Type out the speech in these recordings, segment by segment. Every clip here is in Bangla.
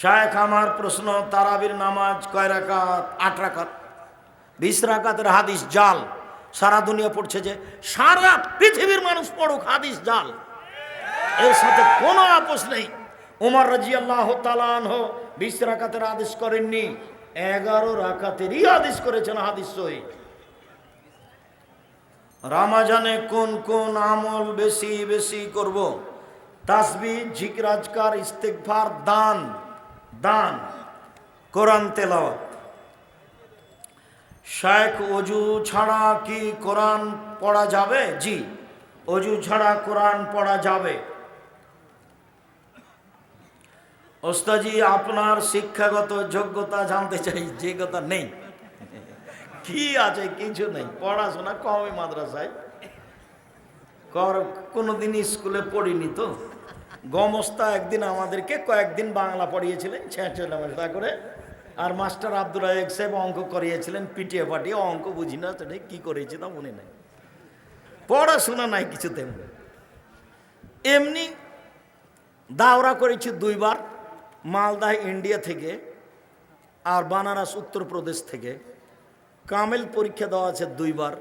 শায়েখ আমার প্রশ্ন, তারাবির নামাজ কয় রাকাত? আট রাকাত। বিশ রাকাতের হাদিস জাল। সারা দুনিয়া পড়ছে যে সারা পৃথিবীর মানুষ পড়ুক হাদিস জাল। এর সাথে কোনো আপোষ নেই। উমর রাজি আল্লাহ তালানহ বিশ রাকাতের আদেশ করেননি, এগারো রাকাতেরই আদেশ করেছেন হাদিস সহি। রামাজানে কোন কোন আমল বেশি বেশি করব? তাসবি জিকরাজকার ইস্তেকভার দান। দান, কোরআন তেলাওয়াত। শেখ অজু ছাড়া কি কোরআন পড়া যাবে? জি, অজু ছাড়া কোরআন পড়া যাবে। ওস্তাজি, আপনার শিক্ষাগত যোগ্যতা জানতে চাই, যে কথা নেই। কি আছে, কিছু নেই। পড়াশোনা কমই মাদ্রাসায়। কর, কোনোদিন স্কুলে পড়িনি তো? গমস্তা একদিন আমাদেরকে কয়েকদিন বাংলা পড়িয়েছিলেন ছেঁচা করে। আর মাস্টার আব্দুল রায়েক সাহেব অঙ্ক করিয়েছিলেন, পিটিয়ে পাটিয়ে অঙ্ক বুঝি না সেটা কী করেছি তা মনে নেই। পড়াশোনা নাই কিছু তেমন এমনি দাওরা করেছি দুইবার, মালদা, ইন্ডিয়া থেকে আর বানারস, উত্তরপ্রদেশ থেকে। কামেল পরীক্ষা দেওয়া আছে দুইবার,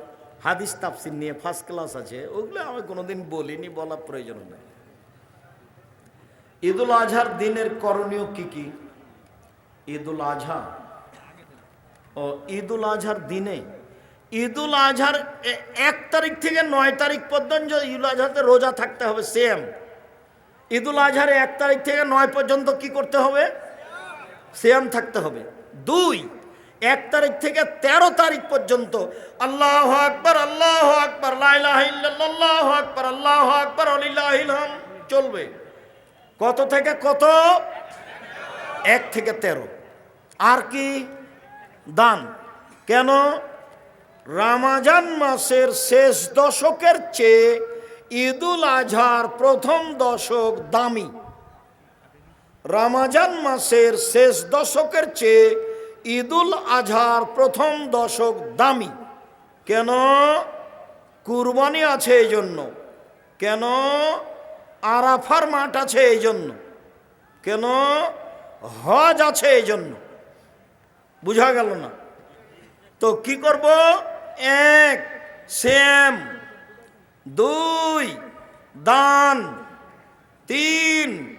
হাদিস তাফসির নিয়ে ফার্স্ট ক্লাস আছে। ওগুলো আমি কোনোদিন বলিনি, বলার প্রয়োজন নেই। ঈদুল আজহার দিনের করণীয় কি কি? ঈদুল আজহা ও ঈদুল আজহার দিনে, ঈদুল আজহার এক তারিখ থেকে নয় তারিখ পর্যন্ত ঈদুল আজহাতে রোজা থাকতে হবে সেম ঈদুল আজহার এক তারিখ থেকে নয় পর্যন্ত কি করতে হবে? সেম থাকতে হবে। দুই, এক তারিখ থেকে ১৩ তারিখ পর্যন্ত আল্লাহ আকবর আল্লাহ আকবর আল্লাহ আকবর আল্লাহ আকবর আলিল্লাহিলহাম চলবে। কত থেকে কত? এক থেকে ১৩ আর কি? দান। কেন? রামাজান মাসের শেষ দশকের চেয়ে ঈদুল আজহার প্রথম দশক দামি। রামাজান মাসের শেষ দশকের চেয়ে ঈদুল আজহার প্রথম দশক দামি। কেন? কুরবানি আছে এই জন্য কেন? আরাফার মাঠ আছে এই জন্য। কেন? হজ আছে এই জন্য। বুঝা গেল না? তো কি করব? এক, সেম। দুই, দান। তিন,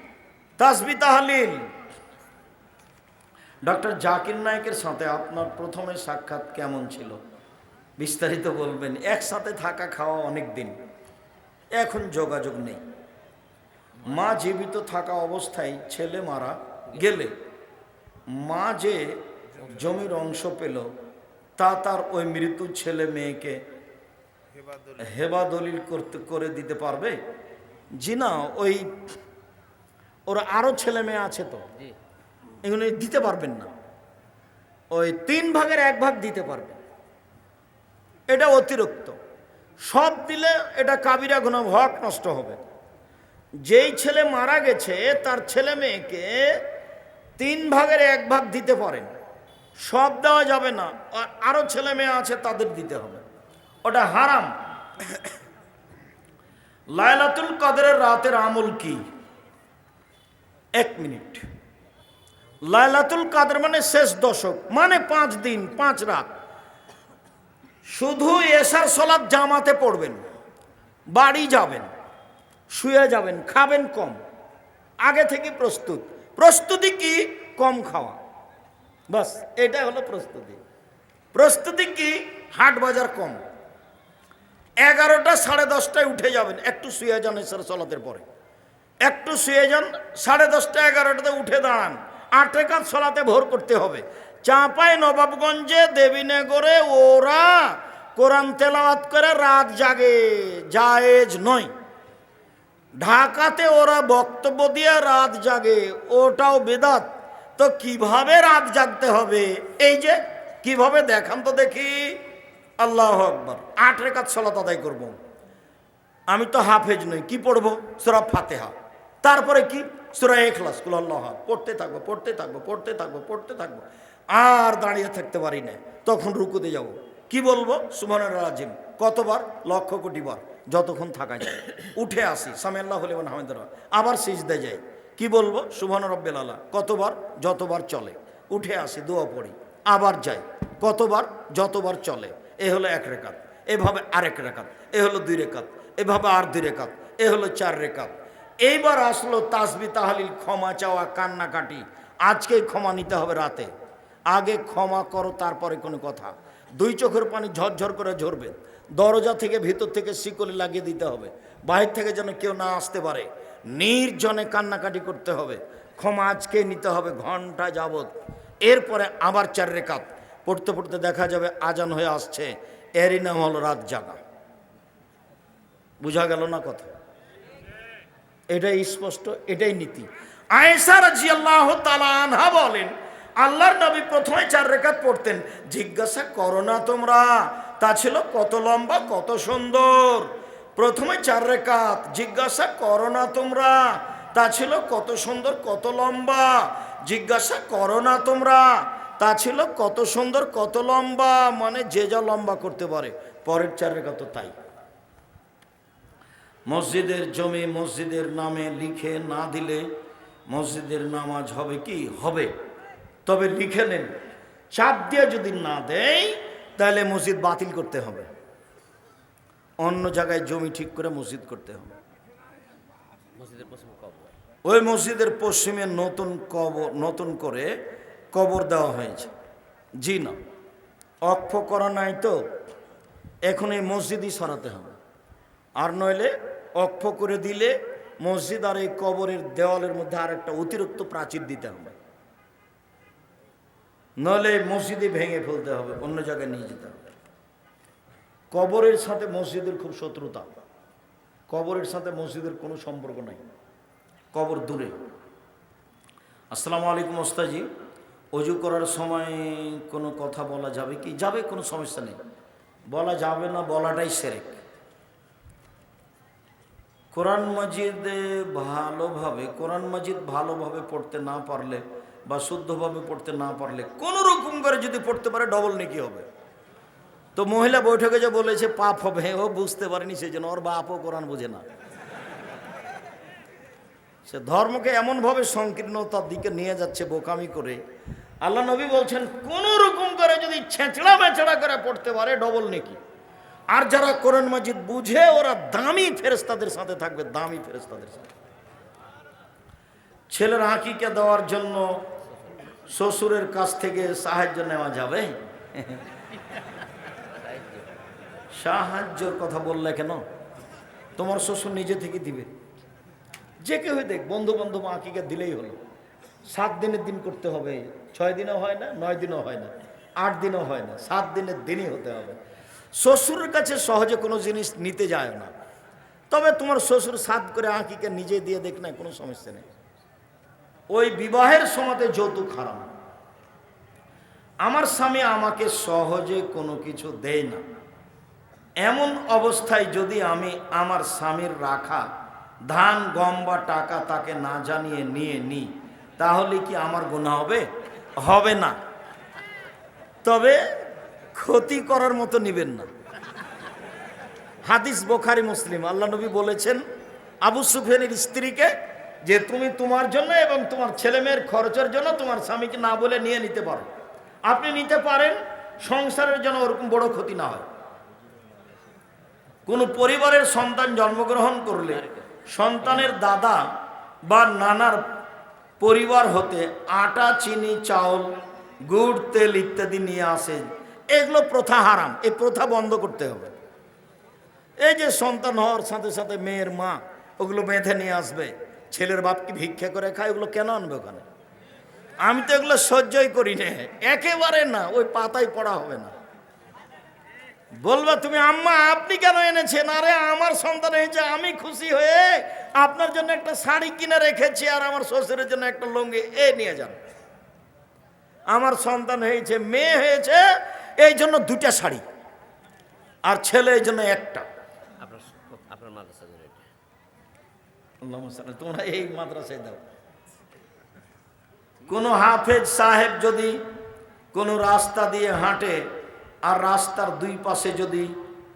তাসবি তাহলিল। ডক্টর জাকির নায়কের সাথে আপনার প্রথমে সাক্ষাৎ কেমন ছিল? বিস্তারিত বলবেন। একসাথে থাকা খাওয়া অনেক দিন। এখন যোগাযোগ নেই। মা জীবিত থাকা অবস্থায় ছেলে মারা গেলে মা যে জমির অংশ পেল তা তার ওই মৃত্যু ছেলে মেয়েকে হেবা দলিল করতে করে দিতে পারবে? জি না ওই ওরা আরও ছেলে মেয়ে আছে তো। এগুলো দিতে পারবেন না। ওই তিন ভাগের এক ভাগ দিতে পারবেন এটা অতিরিক্ত। সব দিলে এটা কাবিরা গুণ হক নষ্ট হবে। যেই ছেলে মারা গেছে, তার ছেলে মেয়েকে তিন ভাগের এক ভাগ দিতে পারেন। সব দেওয়া যাবে না। আর আরও ছেলে মেয়ে আছে, তাদের দিতে হবে। ওটা হারাম। লায়লাতুল কদরের রাতের আমল কি? এক মিনিট। লায়লাতুল কাদের মানে শেষ দশক মানে পাঁচ দিন, পাঁচ রাত। শুধু এশার সলাদ জামাতে পড়বেন, বাড়ি যাবেন। শুয়ে যাবেন, খাবেন কম। আগে থেকে প্রস্তুত। প্রস্তুতি কি? কম খাওয়া। বাস এটা হলো প্রস্তুতি। প্রস্তুতি কি? হাট বাজার কম। এগারোটা সাড়ে দশটায় উঠে যাবেন, একটু শুয়ে যান এসার সলাতের পরে। একটু শুয়ে যান, সাড়ে দশটা এগারোটাতে উঠে দাঁড়ান। আটে কাজ সলাতে ভোর করতে হবে। চাঁপায় নবাবগঞ্জে দেবীনগরে ওরা কোরআন তেলাওয়াত করে রাত জাগে। জায়েজ নয়। ঢাকাতে ওরা বক্তব্য দিয়ে রাত জাগে, ওটাও বেদাত। তো কীভাবে রাত জাগতে হবে? এই যে, কীভাবে দেখান তো দেখি। আল্লাহ আকবর। আট রেখাত সলাত আদায় করব। আমি তো হাফেজ নই, কি পড়ব? সুরা ফাতেহা। তারপরে কি? সুরা এখলাস কুল আল্লাহ পড়তে থাকব পড়তে থাকব পড়তে থাকব পড়তে থাকব। আর দাঁড়িয়ে থাকতে পারি না। তখন রুকুতে যাব। কি বলব? সুমনের রাজিম কতবার? লক্ষ কোটি বার। যতক্ষণ থাকা যায়। উঠে আসি সামে আল্লাহ হলে হামিদুল্লাহ আবার সিজদে যাই। কি বলব? সুবহান রব্বেল আলা কতবার? যতবার চলে। উঠে আসি, দোয়া পড়ি, আবার যাই। কতবার? যতবার চলে। এ হলো এক রেখাত। এভাবে আরেক রেখাত। এ হলো দুই রেখাত। এভাবে আর দুই রেখাত। এ হলো চার রেখাত। এইবার আসলো তাসবি তাহালিল, ক্ষমা চাওয়া, কান্নাকাটি। আজকেই ক্ষমা নিতে হবে রাতে। আগে ক্ষমা করো, তারপরে কোনো কথা। দুই চোখের পানি ঝরঝর করে ঝরবে। দরজা থেকে ভিতর থেকে শিকলে লাগিয়ে দিতে হবে। বাহির থেকে যেন কেউ না আসতে পারে। নির্জনে কান্নাকাটি করতে হবে। ক্ষমা আজকে নিতে হবে ঘণ্টা যাবত এরপরে আবার চার রেখাত। পড়তে পড়তে দেখা যাবে আজান হয়ে আসছে। এরই নাম হলো রাত জাগা। বুঝা গেল না কথা? এটাই স্পষ্ট, এটাই নীতি। তাআলা আনহা বলেন, আল্লাহর নবী প্রথমে চার রেখাত পড়তেন। জিজ্ঞাসা করো না তোমরা। তা ছিল কত লম্বা, কত সুন্দর। প্রথমে চার রেখাত, জিজ্ঞাসা করো না তোমরা। তা ছিল কত সুন্দর, কত লম্বা, জিজ্ঞাসা করো না তোমরা। তা ছিল কত সুন্দর, কত লম্বা মানে যে যা লম্বা করতে পারে। পরের চার তো তাই। মসজিদের জমি মসজিদের নামে লিখে না দিলে মসজিদের নামাজ হবে কি? হবে। তবে লিখে নেন। চাপ দিয়ে যদি না দেয় তাহলে মসজিদ বাতিল করতে হবে। অন্য জায়গায় জমি ঠিক করে মসজিদ করতে হবে। ওই মসজিদের পশ্চিমে নতুন কবর নতুন করে কবর দেওয়া হয়েছে। জি না। অক্ষ করা নাই তো। এখন এই মসজিদই সরাতে হবে। আর নইলে অক্ষ করে দিলে মসজিদ আর এই কবরের দেওয়ালের মধ্যে আর একটা অতিরিক্ত প্রাচীর দিতে হবে। নইলে মসজিদে ভেঙে ফেলতে হবে, অন্য জায়গায় নিয়ে যেতে হবে। কবরের সাথে মসজিদের খুব শত্রুতা। কবরের সাথে মসজিদের কোনো সম্পর্ক নাই। কবর দূরে। আসসালামু আলাইকুম ওস্তাজি অজু করার সময় কোনো কথা বলা যাবে কি? যাবে, কোনো সমস্যা নেই। বলা যাবে না, বলাটাই সেরেক। কোরআন মজিদে ভালোভাবে, কোরআন মজিদ ভালোভাবে পড়তে না পারলে বা শুদ্ধভাবে পড়তে না পারলে, কোনো রকম করে যদি পড়তে পারে ডবল নেকি হবে। তো মহিলা বৈঠকে যে বলেছে, পাপ হবে ও বুঝতে পারেনি সেই জন্য ওর বাপও কোরআন বোঝে না। সে ধর্মকে এমনভাবে সংকীর্ণতার দিকে নিয়ে যাচ্ছে বোকামি করে। আল্লাহ নবী বলছেন, কোন রকম করে যদি ছেঁচড়া মেচড়া করে পড়তে পারে ডবল নেকি। আর যারা কোরআন মাজিদ বুঝে, ওরা দামি ফেরেস্তাদের সাথে থাকবে, দামি ফেরেস্তাদের সাথে। ছেলের হাঁকিকে দেওয়ার জন্য শ্বশুরের কাছ থেকে সাহায্য নেওয়া যাবে? সাহায্যর কথা বললে কেন? তোমার শ্বশুর নিজে থেকে দিবে। যে কেউ দেখ বন্ধু বান্ধব আঁকিকে দিলেই হলো। সাত দিনের দিন করতে হবে। ছয় দিনও হয় না, নয় দিনও হয় না, আট দিনও হয় না, সাত দিনের দিনই হতে হবে। শ্বশুরের কাছে সহজে কোনো জিনিস নিতে যায় না। তবে তোমার শ্বশুর সাত করে আঁকিকে নিজে দিয়ে দেখ না, কোনো সমস্যা নেই। বিবাহের সময়তে যৌতুক হারাম। আমার স্বামী আমাকে সহজে কোনো কিছু দেয় না। এমন অবস্থায় যদি আমি আমার স্বামীর রাখা, ধান, গম বা টাকা তাকে না জানিয়ে নিয়ে নিই, তাহলে কি আমার গুণা হবে? হবে না। তবে ক্ষতি করার মতো নিবেন না। হাদিস বোখারি, মুসলিম। আল্লাহ নবী বলেছেন, আবু সুফিয়ানের স্ত্রীকে যে তুমি তোমার জন্য এবং তোমার ছেলে মেয়ের খরচের জন্য তোমার স্বামীকে না বলে নিয়ে নিতে পারো। আপনি নিতে পারেন, সংসারের জন্য ওরকম বড় ক্ষতি না হয়। কোনো পরিবারের সন্তান জন্মগ্রহণ করলে সন্তানের দাদা বা নানার পরিবার হতে আটা, চিনি, চাউল, গুড়, তেল ইত্যাদি নিয়ে আসে। এগুলো প্রথা হারাম, এই প্রথা বন্ধ করতে হবে। এই যে সন্তান হওয়ার সাথে সাথে মেয়ের মা ওগুলো বেঁধে নিয়ে আসবে। ছেলের বাপ কি ভিক্ষা করে খায় ওগুলো কেন আনবে ওখানে? আমি তো এগুলো সহ্যই করি না। একেবারে না, ওই পাতায় পড়া হবে না। বলবা, তুমি আম্মা, আপনি কেন এনেছেন? আরে, আমার সন্তান হয়েছে আমি খুশি হয়ে আপনার জন্য একটা শাড়ি কিনে রেখেছি আর আমার শ্বশুরের জন্য একটা লুঙ্গি। এ, নিয়ে যান। আমার সন্তান হয়েছে, মেয়ে হয়েছে, এই জন্য দুটা শাড়ি। আর ছেলে এই জন্য একটা আপনার আপনার মাদ্রাসা ধরে এটা সাল্লি। তোমরা এই মাদ্রাসায় দাও। কোনো হাফেজ সাহেব যদি কোনো রাস্তা দিয়ে হাঁটে আর রাস্তার দুই পাশে যদি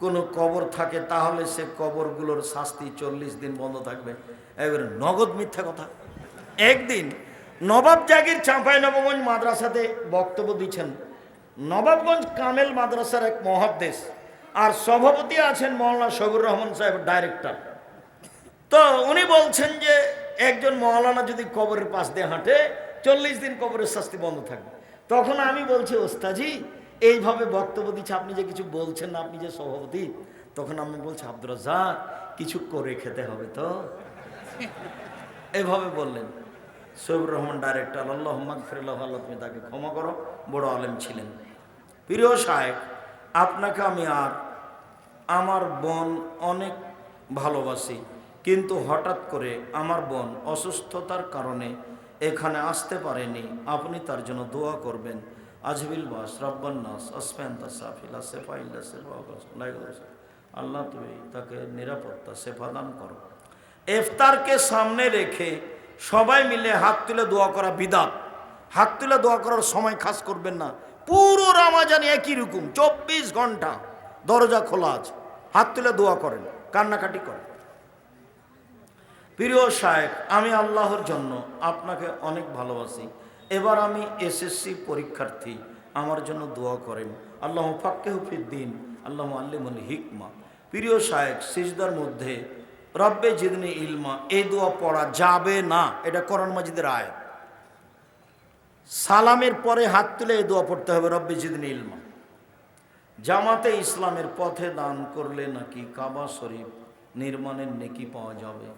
কোনো কবর থাকে, তাহলে সে কবরগুলোর শাস্তি চল্লিশ দিন বন্ধ থাকবে। এবারে নগদ মিথ্যা কথা। একদিন নবাব জাগির চাঁপাই নবগঞ্জ মাদ্রাসাতে বক্তব্য দিচ্ছেন। নবাবগঞ্জ কামেল মাদ্রাসার এক মহাদ্দেশ। আর সভাপতি আছেন মৌলানা শবুর রহমান সাহেব, ডাইরেক্টর। তো উনি বলছেন যে একজন মৌলানা যদি কবরের পাশ দিয়ে হাঁটে, চল্লিশ দিন কবরের শাস্তি বন্ধ থাকবে। তখন আমি বলছি, ওস্তাজি, এইভাবে বক্তব্য দিচ্ছে, আপনি যে কিছু বলছেন, আপনি যে সভাপতি, তখন আমি বলছি আব্দুল রাজ্জাক, কিছু করে খেতে হবে তো? এভাবে বললেন। সৈবুর রহমান ডাইরেক্টর আল্লাহ মাগফিরুল্লাহ আল্লাহ, তুমি তাকে ক্ষমা করো, বড় আলেম ছিলেন। প্রিয় সাহেব আপনাকে আমি আর আমার বোন অনেক ভালোবাসি। কিন্তু হঠাৎ করে আমার বোন অসুস্থতার কারণে এখানে আসতে পারেনি। আপনি তার জন্য দোয়া করবেন। আজবিল বাস রব্বান্নাস আসফেন্তা সাফিলা সেফাইল্লা সেফা আল্লাহ তুমি তাকে নিরাপত্তা, সেফা দান করো। ইফতারকে সামনে রেখে সবাই মিলে হাত তুলে দোয়া করা বিদাত। হাত তুলে দোয়া করার সময় খাস করবেন না। পুরো রামাজান একই রকম, চব্বিশ ঘণ্টা দরজা খোলা আছে। হাত তুলে দোয়া করেন, কান্নাকাটি করেন। প্রিয় শায়েক আমি আল্লাহর জন্য আপনাকে অনেক ভালোবাসি। এবার আমি এসএসসি পরীক্ষার্থী, আমার জন্য দোয়া করেন। আল্লাহ ফাক্কে হুফিদ্দিন আল্লাহ আল্লিমুল হিকমা। প্রিয় শায়েক সিজদার মধ্যে, রব্বে জিদনি ইলমা, এই দোয়া পড়া যাবে না, এটা করণ মাজিদের আয় সালামের পরে হাত তুলে এই দোয়া পড়তে হবে, রব্বে জিদনি ইলমা। জামাতে ইসলামের পথে দান করলে নাকি কাবা শরীফ নির্মাণের নেকি পাওয়া যাবে?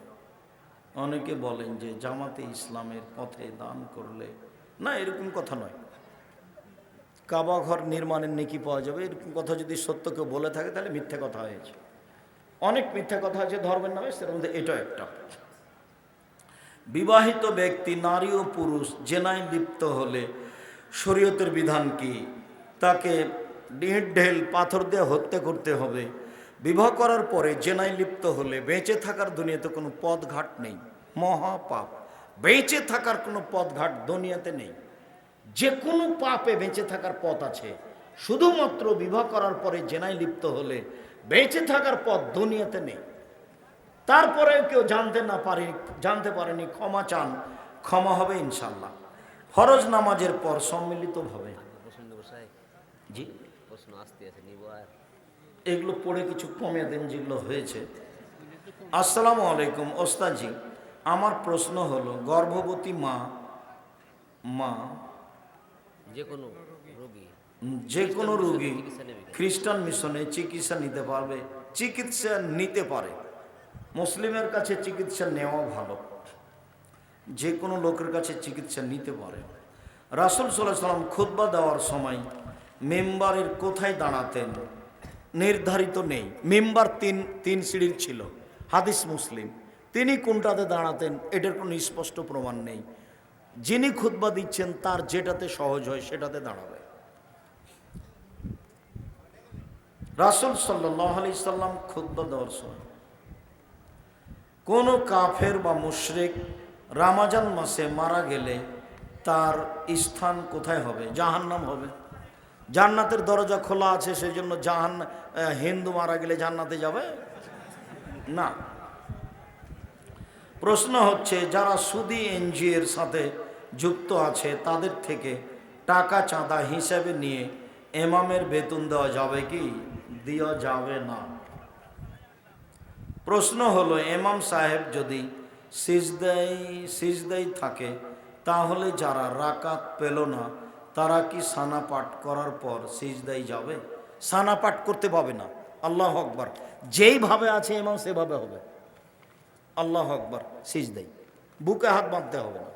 অনেকে বলেন যে জামাতে ইসলামের পথে দান করলে, না, এরকম কথা নয়। কাবা ঘর নির্মাণের নেকি পাওয়া যাবে, এরকম কথা যদি সত্য কেউ বলে থাকে, তাহলে মিথ্যে কথা হয়েছে। অনেক মিথ্যা কথা আছে, ধর্মের নামে, সেটার মধ্যে এটা একটা। বিবাহিত ব্যক্তি, নারী ও পুরুষ, জেনায় লিপ্ত হলে শরীয়তের বিধান কি? তাকে ঢেল পাথর দিয়ে হত্যা করতে হবে। বিবাহ করার পরে জেনায় লিপ্ত হলে বেঁচে থাকার দুনিয়াতে কোনো পথঘাট নেই। মহাপাপ। বেঁচে থাকার কোনো পথঘাট দুনিয়াতে নেই। যে কোনো পাপে বেঁচে থাকার পথ আছে। শুধুমাত্র বিবাহ করার পরে জেনায় লিপ্ত হলে বেঁচে থাকার পথ দুনিয়াতে নেই। তারপরে কেউ জানতে না পারে জানতে পারেনি ক্ষমা চান ক্ষমা হবে ইনশাল্লাহ ফরজ নামাজের পর সম্মিলিতভাবে। জি। প্রশ্ন আসতে আছে নিব আর এগুলো পড়ে কিছু কমে দেন যেগুলো হয়েছে। আসসালামু আলাইকুম ওস্তাজি আমার প্রশ্ন হলো গর্ভবতী মা মা যে কোনো রোগী। যে কোনো রোগী? খ্রিস্টান মিশনে চিকিৎসা নিতে পারবে চিকিৎসা নিতে পারে। মুসলিমের কাছে চিকিৎসা নেওয়া ভালো। যে কোনো লোকের কাছে চিকিৎসা নিতে পারে। রাসুল সাল্লাহ সাল্লাম খুতবা দেওয়ার সময় মেম্বারের কোথায় দাঁড়াতেন? নির্ধারিত নেই। মেম্বার তিন তিন সিঁড়ির ছিল। হাদিস মুসলিম। তিনি কোনটাতে দাঁড়াতেন, এটার কোনো স্পষ্ট প্রমাণ নেই। যিনি খুতবা দিচ্ছেন, তার যেটাতে সহজ হয়, সেটাতে দাঁড়াবে। রাসুল সাল্লাহ সাল্লাম খুদ্া দেওয়ার সময় কোনো কাফের বা মুশরিক রামাজান মাসে মারা গেলে তার স্থান কোথায় হবে? জাহান্নাম হবে। জান্নাতের দরজা খোলা আছে সেই জন্য জাহান হিন্দু মারা গেলে জান্নাতে যাবে? না। প্রশ্ন হচ্ছে, যারা সুদি এনজিও এর সাথে যুক্ত আছে, তাদের থেকে টাকা চাঁদা হিসেবে নিয়ে এমামের বেতন দেওয়া যাবে কি? দেওয়া যাবে না। প্রশ্ন হলো, এমাম সাহেব যদি সিজদাই সিজদাই থাকে, তাহলে যারা রাকাত পেল না তারা কি সানা পাঠ করার পর সিজদাই যাবে? সানা পাঠ করতে পাবে না। আল্লাহ আকবার। যেইভাবে আছে এমাম সেভাবে হবে। আল্লাহ আকবার সিজদাই বুকে হাত বাঁধতে হবে না।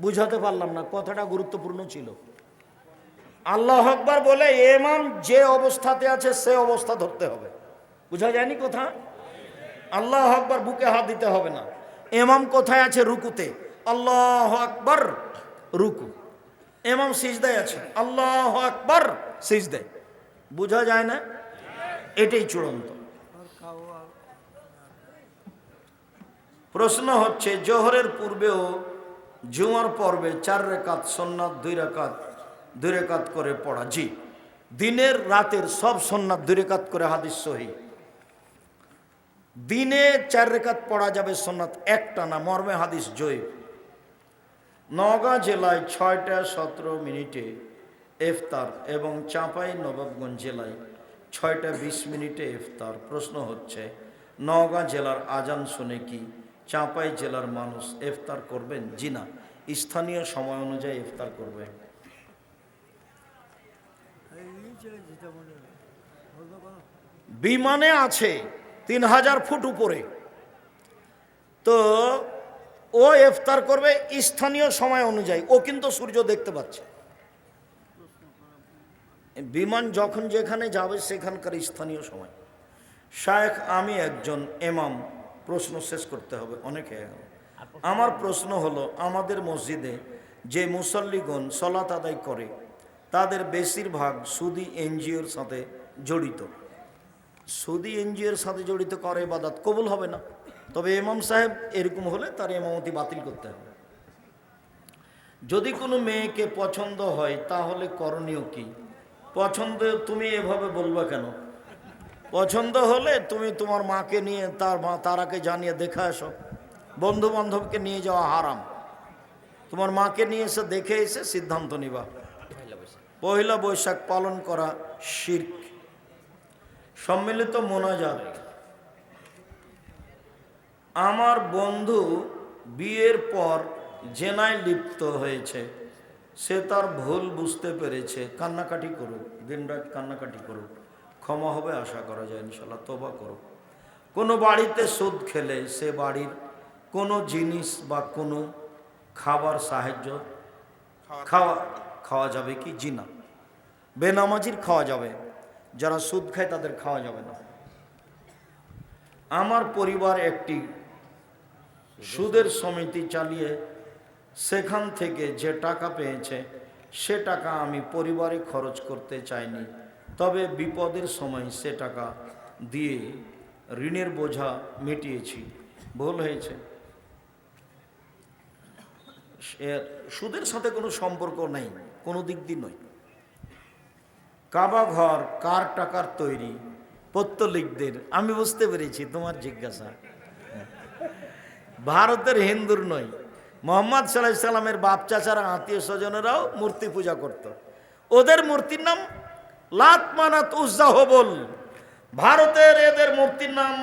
বুঝাতে পারলাম না, কথাটা গুরুত্বপূর্ণ ছিল। আল্লাহ আকবার বলে এমাম যে অবস্থাতে আছে, সে অবস্থা ধরতে হবে। বুঝা যায়নি কথা? আল্লাহ আকবার বুকে হাত দিতে হবে না। এমাম কোথায় আছে? রুকুতে। আল্লাহ আকবার, রুকু। এমাম সিজদায় আছে। আল্লাহ আকবার সিজদায়। বোঝা যায় না? এটাই চূড়ান্ত। প্রশ্ন হচ্ছে, জোহরের পূর্বেও জুমার পর্বে চার রেখাত সন্ন্যাত দুই রেখাত দুই রেখাত করে পড়া। জি, দিনের রাতের সব সন্ন্যাত দুই রেখাত করে হাদিস সহি। দিনে চার রেখাত পড়া যাবে সন্ন্যাত একটা না, মর্মে হাদিস জয়ীব। নওগাঁ জেলায় ছয়টা সতেরো মিনিটে ইফতার এবং চাঁপাই নবাবগঞ্জ জেলায় ছয়টা বিশ মিনিটে ইফতার। প্রশ্ন হচ্ছে, নওগাঁ জেলার আজান শুনে কি চাঁপাই জেলার মানুষ ইফতার করবেন? জি না। স্থানীয় সময় অনুযায়ী ইফতার করবেন বিমানে আছে তিন হাজার ফুট উপরে। তো ও ইফতার করবে স্থানীয় সময় অনুযায়ী। ও কিন্তু সূর্য দেখতে পাচ্ছে। বিমান যখন যেখানে যাবে সেখানকার স্থানীয় সময়। শায়েখ, আমি একজন এমাম প্রশ্ন শেষ করতে হবে, অনেকে আমার প্রশ্ন হলো, আমাদের মসজিদে যে মুসল্লিগণ সলাত আদায় করে, তাদের বেশিরভাগ সুদি এনজিওর সাথে জড়িত। সুদি এনজিওর সাথে জড়িত করে বাদাত কবুল হবে না? তবে ইমাম সাহেব এরকম হলে তার ইমামতি বাতিল করতে হবে। যদি কোনো মেয়েকে পছন্দ হয়, তাহলে করণীয় কি? পছন্দ তুমি এভাবে বলবে কেন? পছন্দ হলে তুমি তোমার মাকে নিয়ে, তার মা, তারাকে জানিয়ে দেখে আসো। বন্ধু বান্ধবকে নিয়ে যাওয়া হারাম। তোমার মাকে নিয়ে এসে দেখে এসে সিদ্ধান্ত নিবা। পহিলা বৈশাখ পালন করা শির্ক। সম্মিলিত মোনাজাত। আমার বন্ধু বিয়ের পর জেনায় লিপ্ত হয়েছে। সে তার ভুল বুঝতে পেরেছে। কান্নাকাটি করুক, দিনরাত কান্নাকাটি করুক। ক্ষমা হবে আশা করা যায় ইনশাল্লাহ তোবা করুক কোনো বাড়িতে সুদ খেলে সে বাড়ির কোনো জিনিস বা কোনো খাবার সাহায্য খাওয়া খাওয়া যাবে কি? জিনা। বেনামাজির খাওয়া যাবে। যারা সুদ খায় তাদের খাওয়া যাবে না। আমার পরিবার একটি সুদের সমিতি চালিয়ে সেখান থেকে যে টাকা পেয়েছে, সে টাকা আমি পরিবারে খরচ করতে চাইনি। তবে বিপদের সময় সে টাকা দিয়ে ঋণের বোঝা মিটিয়েছি। ভুল হয়েছে। সুদের সাথে কোনো সম্পর্ক নেই, কোনো দিক দিয়ে নয়। কাবা ঘর কার টাকার তৈরি, পত্তলিকদের, আমি বুঝতে পেরেছি তোমার জিজ্ঞাসা। ভারতের হিন্দুর নয় মোহাম্মদ সাল্লাহ সাল্লামের বাপ চাচারা, আত্মীয় স্বজনেরাও মূর্তি পূজা করত। ওদের মূর্তির নাম লাত মানাত উজ্জা ভারতের এদের মূর্তির নাম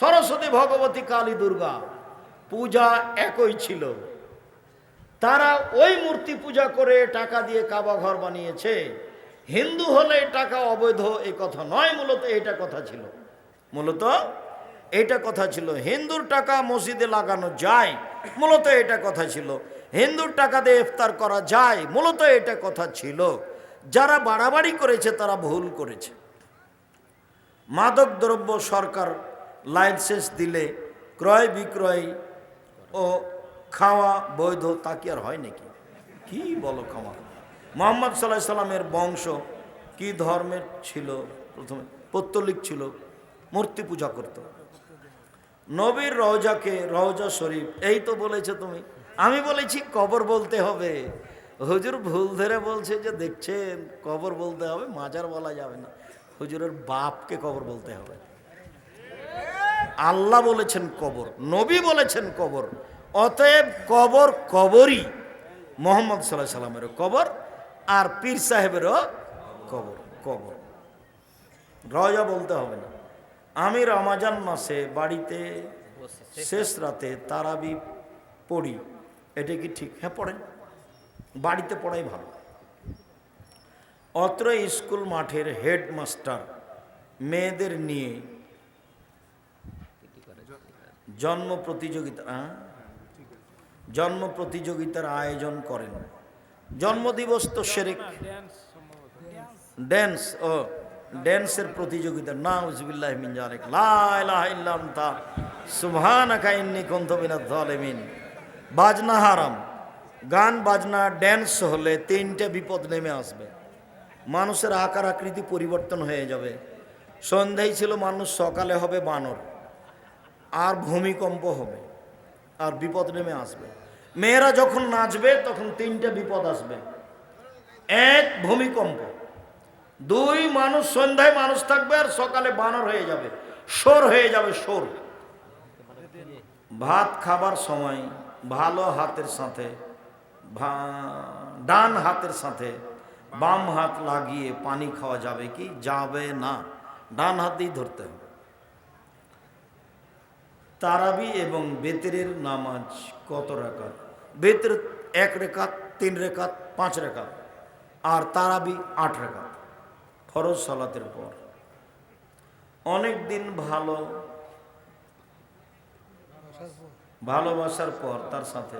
সরস্বতী ভগবতী কালী দুর্গা। পূজা একই ছিল। তারা ওই মূর্তি পূজা করে টাকা দিয়ে কাবা ঘর বানিয়েছে। হিন্দু হলে টাকা অবৈধ এই কথা নয়, মূলত এটা কথা ছিল। মূলত এটা কথা ছিল, হিন্দুর টাকা মসজিদে লাগানো যায়, মূলত এটা কথা ছিল। হিন্দুর টাকা দিয়ে ইফতার করা যায়, মূলত এটা কথা ছিল। যারা বাড়াবাড়ি করেছে, তারা ভুল করেছে। মাদক দ্রব্য সরকার লাইসেন্স দিলে ক্রয় বিক্রয় ও খাওয়া বৈধ, তা কি আর হয় নাকি? কি বলো খাওয়া? মোহাম্মদ সাল্লাহ সাল্লামের বংশ কি ধর্মের ছিল? প্রথমে পত্তলিক ছিল, মূর্তি পূজা করত। নবীর রওজাকে, রওজা শরীফ, এই তো বলেছে তুমি। আমি বলেছি, কবর বলতে হবে। হুজুর ভুল ধরে বলছে যে, দেখছেন, কবর বলতে হবে, মাজার বলা যাবে না। হুজুরের বাপকে কবর বলতে হবে। আল্লাহ বলেছেন কবর, নবী বলেছেন কবর। অতএব কবর কবরই। মোহাম্মদ সাল্লাহ সাল্লামেরও কবর, আর পীর সাহেবেরও কবর কবর। রজা বলতে হবে না। আমি রমাজান মাসে বাড়িতে শেষ রাতে তারাবি পড়ি। এটা কি ঠিক? হ্যাঁ পড়েন। বাড়িতে পড়াই ভালো। অত্র স্কুল মাঠের হেডমাস্টার মেয়েদের নিয়ে জন্ম প্রতিযোগিতা? জন্ম প্রতিযোগিতার আয়োজন করেন। জন্মদিবস তো সেরেক। ড্যান্স ও। ড্যান্সের প্রতিযোগিতা না উজবিল্লাহ মিন জালেক লা ইলাহা ইল্লা আনতা, সুবহানাকা ইন্নী কুনতু মিনাজ বাজনা হারাম। গান, বাজনা, ড্যান্স হলে তিনটে বিপদ নেমে আসবে। মানুষের আকার আকৃতি পরিবর্তন হয়ে যাবে। সন্ধ্যায় ছিল মানুষ, সকালে হবে বানর। আর ভূমিকম্প হবে। আর বিপদ নেমে আসবে। মেয়েরা যখন নাচবে, তখন তিনটে বিপদ আসবে। এক, ভূমিকম্প। দুই মানুষ, সন্ধ্যায় মানুষ থাকবে আর সকালে বানর হয়ে যাবে। সোর হয়ে যাবে সোর ভাত খাবার সময় ভালো হাতের সাথে ডান হাতের সাথে বাম হাত লাগিয়ে পানি খাওয়া যাবে কি? যাবে না। ডান হাতেই ধরতে হবে। তারাবি এবং বেতেরের নামাজ কত রেখাত? বেতের এক রেখাত, তিন রেখাত, পাঁচ রেখাত। আর তারাবি আট রেখাত। ফরজ সালাতের পর। অনেক দিন ভালো, ভালোবাসার পর তার সাথে।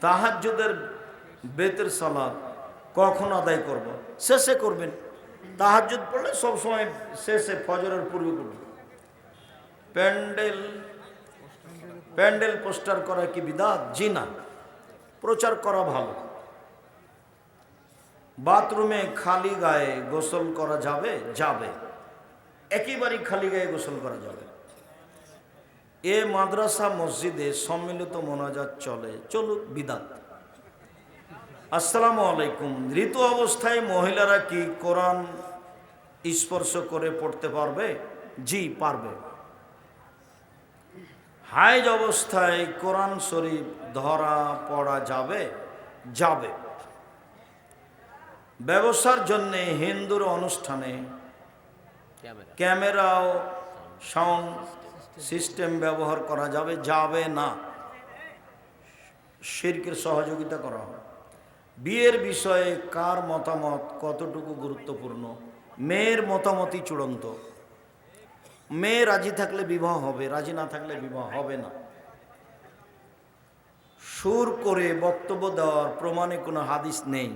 তাহাজ্জুদের বেতের সালাদ কখন আদায় করব? শেষে করবেন। তাহাজ্জুদ পড়লে সবসময় শেষে ফজরের পূর্বে করবেন। প্যান্ডেল প্যান্ডেল পোস্টার করা কি বিদাত? জি না। প্রচার করা ভালো। বাথরুমে খালি গায়ে গোসল করা যাবে? যাবে। একেবারেই খালি গায়ে গোসল করা যাবে। এ মাদ্রাসা, মসজিদে সম্মিলিত মোনাজাত চলে। চলুক, বিদাত। আসসালামু আলাইকুম। ঋতু অবস্থায় মহিলারা কি কোরআন স্পর্শ করে পড়তে পারবে? জি, পারবে। হাইজ অবস্থায় কোরআন শরীফ ধরা পড়া যাবে? যাবে। ব্যবসার জন্য হিন্দুর অনুষ্ঠানে ক্যামেরা। ও সাউন্ড সিস্টেম ব্যবহার করা যাবে যাবে না। শিরকের সহযোগিতা করা হয় বিয়ের বিষয়ে কার মতামত কতটুকু গুরুত্বপূর্ণ? মেয়ের মতামতই চূড়ান্ত। মেয়ে রাজি থাকলে বিবাহ হবে রাজি না থাকলে বিবাহ হবে না। সুর করে বক্তব্য দেওয়ার প্রমাণে কোনো হাদিস নেই।